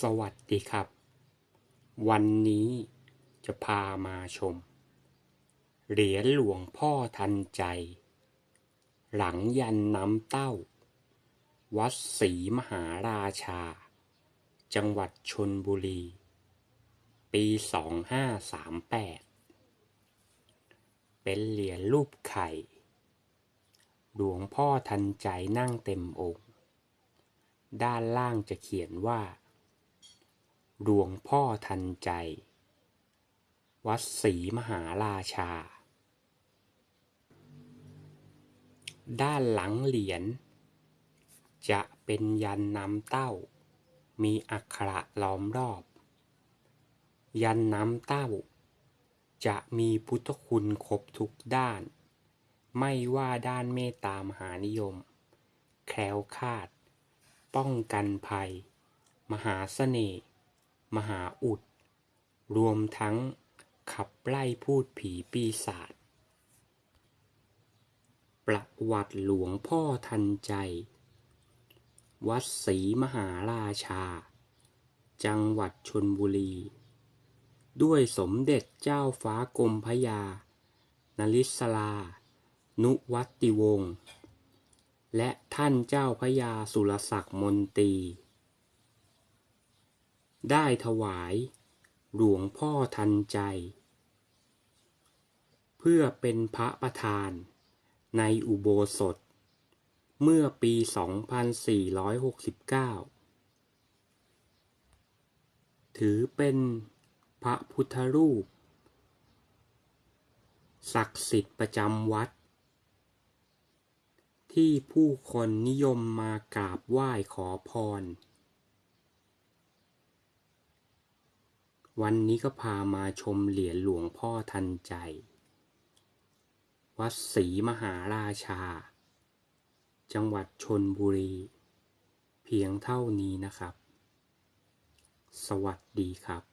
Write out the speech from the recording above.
สวัสดีครับ วันนี้จะพามาชม เหรียญหลวงพ่อทันใจ หลังยันน้ำเต้า วัดศรีมหาราชา จังหวัดชนบุรี ปี 2538 เป็นเหรียญรูปไข่ หลวงพ่อทันใจนั่งเต็มองค์ด้านล่างจะเขียนว่า หลวงพ่อทันใจ วัดศรีมหาราชา ด้านหลังเหรียญจะเป็นยันนำเต้า มีอักขระล้อมรอบ ยันน้ำเต้า จะมีพุทธคุณครบทุกด้าน ไม่ว่าด้านเมตตามหานิยม แคล้วคาด ป้องกันภัย มหาเสน่ห์ มหาอุด รวมทั้งขับไล่พูดผีปีศาจ ประวัติหลวงพ่อทันใจ วัดศรีมหาราชา จังหวัดชนบุรี ด้วยสมเด็จเจ้าฟ้ากรมพยา นริศลา นุวัติวงศ์ และท่านเจ้าพระยาสุรศักดิ์มนตรี ได้ถวาย หลวงพ่อทันใจ เพื่อเป็นพระประธาน ในอุโบสถ เมื่อปี 2469 ถือเป็นพระพุทธรูป ศักดิ์สิทธิ์ประจำวัด ที่ผู้คนนิยมมากราบไหว้ขอพร วันนี้ก็พามาชมเหรียญหลวงพ่อทันใจ วัดศรีมหาราชา จังหวัดชนบุรี เพียงเท่านี้นะครับ สวัสดีครับ